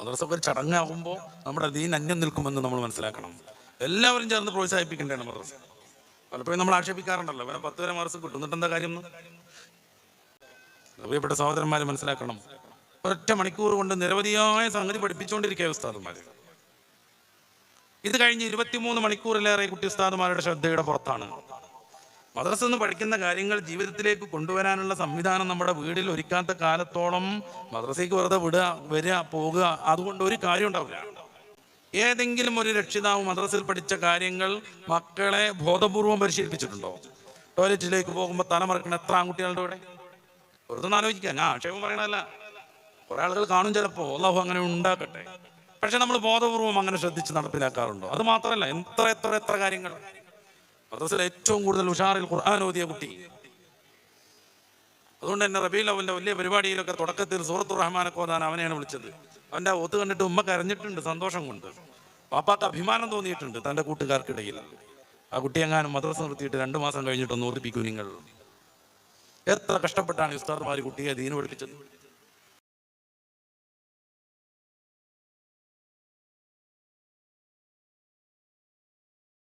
മദ്രസ ഒരു ചടങ്ങാകുമ്പോൾ നമ്മുടെ ദീൻ അന്യം നിൽക്കുമെന്ന് നമ്മൾ മനസ്സിലാക്കണം. എല്ലാവരും ചേർന്ന് പ്രോത്സാഹിപ്പിക്കേണ്ടതാണ് മദ്രസ. പലപ്പോഴും നമ്മൾ ആക്ഷേപിക്കാറുണ്ടല്ലോ വേറെ പത്ത് വരെ മദ്രസ കിട്ടും എന്താ കാര്യം? പ്രിയപ്പെട്ട സഹോദരന്മാർ മനസ്സിലാക്കണം. ഒരൊറ്റ മണിക്കൂർ കൊണ്ട് നിരവധിയായ സംഗതി പഠിപ്പിച്ചുകൊണ്ടിരിക്കുക ഉസ്താദന്മാർ ഇത് കഴിഞ്ഞ് ഇരുപത്തിമൂന്ന് മണിക്കൂറിലേറെ കുട്ടി ഉസ്താദന്മാരുടെ ശ്രദ്ധയുടെ പുറത്താണ്. മദ്രസ നിന്ന് പഠിക്കുന്ന കാര്യങ്ങൾ ജീവിതത്തിലേക്ക് കൊണ്ടുവരാനുള്ള സംവിധാനം നമ്മുടെ വീടിൽ ഒരുക്കാത്ത കാലത്തോളം മദ്രസയ്ക്ക് വെറുതെ വിടുക വരിക പോകുക അതുകൊണ്ട് ഒരു കാര്യം ഉണ്ടാവില്ല. ഏതെങ്കിലും ഒരു രക്ഷിതാവ് മദ്രസയിൽ പഠിച്ച കാര്യങ്ങൾ മക്കളെ ബോധപൂർവം പരിശീലിപ്പിച്ചിട്ടുണ്ടോ? ടോയ്ലറ്റിലേക്ക് പോകുമ്പോൾ തല മറക്കണം എത്ര ആൺകുട്ടികളുടെ കൂടെ വെറുതെ ആലോചിക്കാം ഞാൻ ആക്ഷേപം പറയണല്ല കുറെ ആളുകൾ കാണും ചിലപ്പോൾ അള്ളാഹു അങ്ങനെ ഉണ്ടാക്കട്ടെ. പക്ഷെ നമ്മൾ ബോധപൂർവം അങ്ങനെ ശ്രദ്ധിച്ച് നടപ്പിലാക്കാറുണ്ടോ? അത് മാത്രമല്ല എത്ര എത്ര എത്ര കാര്യങ്ങൾ. മദ്രസയിൽ ഏറ്റവും കൂടുതൽ ഉഷാറിൽ ഖുർആൻ ഓതിയ കുട്ടി. അതുകൊണ്ട് തന്നെ റബീൽ അവന്റെ വലിയ പരിപാടിയിലൊക്കെ തുടക്കത്തിൽ സൂറത്തുർ റഹ്മാനൊക്കെ ഓതാൻ അവനെയാണ് വിളിച്ചത്. അവന്റെ ഒത്ത് കണ്ടിട്ട് ഉമ്മ കരഞ്ഞിട്ടുണ്ട് സന്തോഷം കൊണ്ട്. പാപ്പാക്ക് അഭിമാനം തോന്നിയിട്ടുണ്ട് തന്റെ കൂട്ടുകാർക്കിടയിൽ. ആ കുട്ടി എങ്ങാനും മദ്രസ നിർത്തിയിട്ട് രണ്ടു മാസം കഴിഞ്ഞിട്ടൊന്ന് ഓർപ്പിക്കൂ നിങ്ങൾ. എത്ര കഷ്ടപ്പെട്ടാണ് ഉസ്താദ്മാർ കുട്ടിയെ ദീന് പഠിപ്പിച്ചത്.